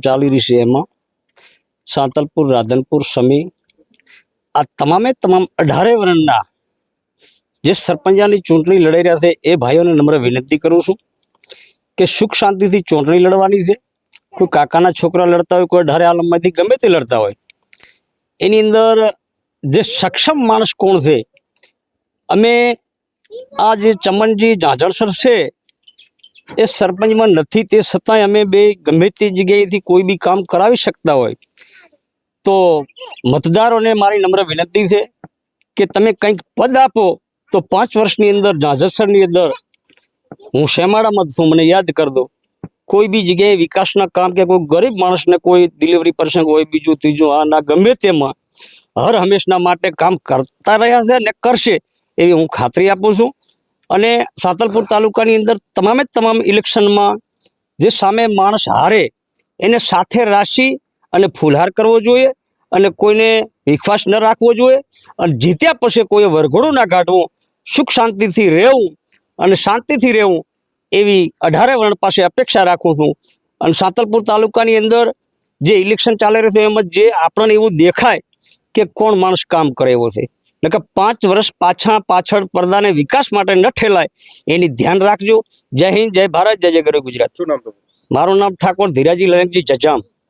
ચાલી રહી છે એમાં. સાંતલપુર, રાધનપુર, સમી. આ તમામે તમામ અઢારે વર્ણના જે સરપંચાની ચૂંટણી લડાઈ રહ્યા છે એ ભાઈઓને નમ્ર વિનંતી કરું છું કે સુખ શાંતિથી ચૂંટણી લડવાની છે. કોઈ કાકાના છોકરા લડતા હોય, કોઈ અઢારે આલમમાંથી ગમે તે લડતા હોય. એની અંદર જે સક્ષમ માણસ કોણ છે? અમે આ જે ચમનજી ઝાંઝળસર છે એ સરપંચમાં નથી તે છતાંય અમે બે ગમે તે જગ્યાએથી કોઈ બી કામ કરાવી શકતા હોય તો મતદારોને મારી નમ્ર વિનંતી છે કે તમે કંઈક પદ આપો તો પાંચ વર્ષની અંદર જાજરસરની અંદર હું શેમાળામાં છું, મને યાદ કર દો કોઈ બી જગ્યાએ વિકાસના કામ કે કોઈ ગરીબ માણસને કોઈ ડિલિવરી પ્રસંગ હોય, બીજું, ત્રીજું, આ ના ગમે તેમાં, હર હંમેશના માટે કામ કરતા રહ્યા છે અને કરશે એવી હું ખાતરી આપું છું. અને સાતલપુર તાલુકાની અંદર તમામે તમામ ઇલેક્શનમાં જે સામે માણસ હારે એને સાથે રાશી અને ફૂલહાર કરવો જોઈએ અને કોઈને વિશ્વાસ ન રાખવો જોઈએ અને જીત્યા પછી કોઈ વરઘોડું ના કાઢવું, સુખ શાંતિથી રહેવું અને શાંતિથી રહેવું એવી અઢારે વર્ણ પાસે અપેક્ષા રાખું છું. અને સાતલપુર તાલુકાની અંદર જે ઇલેક્શન ચાલી રહ્યું છે એમાં જે આપણને એવું દેખાય કે કોણ માણસ કામ કરે એવો છે. એટલે કે પાંચ વર્ષ પાછા પાછળ પડદાને વિકાસ માટે ન ઠેલાય એની ધ્યાન રાખજો. જય હિન્દ જય ભારત જય જય ગરવી ગુજરાત. શું નામ મારું નામ ઠાકોર ધીરાજી લયકજી જજામ.